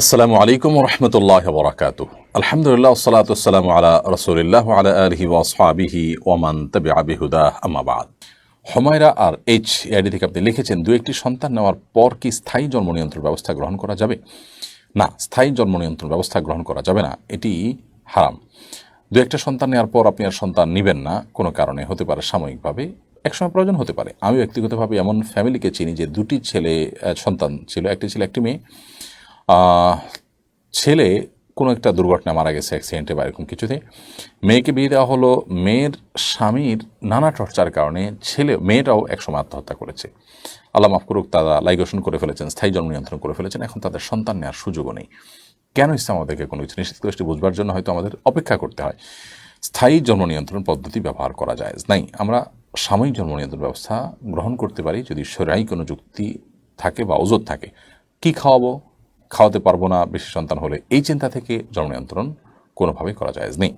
আসসালামু আলাইকুম রহমতুল্লাহ বরাকাত আলহামদুলিল্লাহ সালাতাম আলা রসুলিল্লাহ আলা আলহি ওয়াসহাবিহি ওমান তবে আবিহুদা আমাবাদ হমায়রা আর এইচ এআইডি থেকে আপনি লিখেছেন দু একটি সন্তান নেওয়ার পর কি স্থায়ী জন্ম নিয়ন্ত্রণ ব্যবস্থা গ্রহণ করা যাবে? না, স্থায়ী জন্ম নিয়ন্ত্রণ ব্যবস্থা গ্রহণ করা যাবে না, এটি হারাম। দু একটা সন্তান নেওয়ার পর আপনি আর সন্তান নেবেন না, কোনো কারণে, হতে পারে সাময়িকভাবে, একসময় প্রয়োজন হতে পারে। আমি ব্যক্তিগতভাবে এমন ফ্যামিলিকে চিনি যে দুটি ছেলে সন্তান ছিল, একটি ছিল, একটি মেয়ে। ছেলে কোনো একটা দুর্ঘটনা মারা গেছে অ্যাক্সিডেন্টে বা এরকম কিছুতে। মেয়েকে বিয়ে দেওয়া হলো, মেয়ের স্বামীর নানা চর্চার কারণে ছেলে, মেয়েটাও একসময় আত্মহত্যা করেছে। আল্লাহ মাফ করুক, তারা লাইগেশন করে ফেলেছেন, স্থায়ী জন্ম নিয়ন্ত্রণ করে ফেলেছেন, এখন তাদের সন্তান নেওয়ার সুযোগও নেই। কেন ইসলাম আমাদেরকে কোনো কিছু নিষেধ করেছে বুঝবার জন্য হয়তো আমাদের অপেক্ষা করতে হয়? স্থায়ী জন্ম নিয়ন্ত্রণ পদ্ধতি ব্যবহার করা যায়। নাই, আমরা সাময়িক জন্ম নিয়ন্ত্রণ ব্যবস্থা গ্রহণ করতে পারি যদি সরাই কোনো যুক্তি থাকে বা ওজোর থাকে। কি খাওয়াবো? খাওয়াতে পারব না বেশি সন্তান হলে। এই চিন্তা থেকে জন্ম নিয়ন্ত্রণ কোনোভাবেই করা যায় নেই।